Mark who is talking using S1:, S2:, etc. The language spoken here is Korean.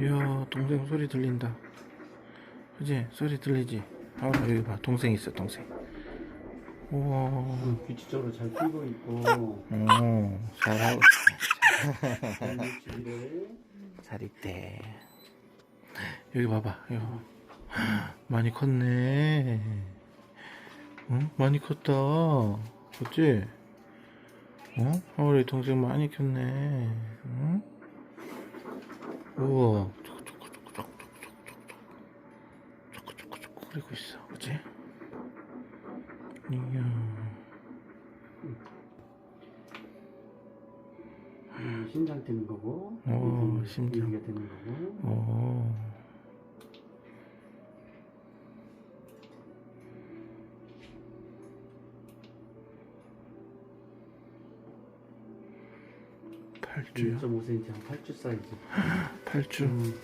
S1: 이야 동생 소리 들린다. 그지? 소리 들리지? 아 여기 봐. 동생 있어 동생. 우와.
S2: 규칙적으로 잘 뛰고 있고.
S1: 오 잘하고 있어
S2: 잘
S1: 있대. 여기 봐봐 여기 많이 컸네. 응? 많이 컸다. 그치? 어? 어, 우리 동생 많이 컸네. 응? 우와 쪼끄쪼끄쪼끄쪼끄쪼끄쪼끄쪼끄 거리고 있어 그치? 이야
S2: 음, 신장 뛰는 거고
S1: 오, 심장.
S2: 이게 되는 거고
S1: 오. 팔주요?
S2: 1.5cm 한 8주 사이즈
S1: 8주.
S2: 음,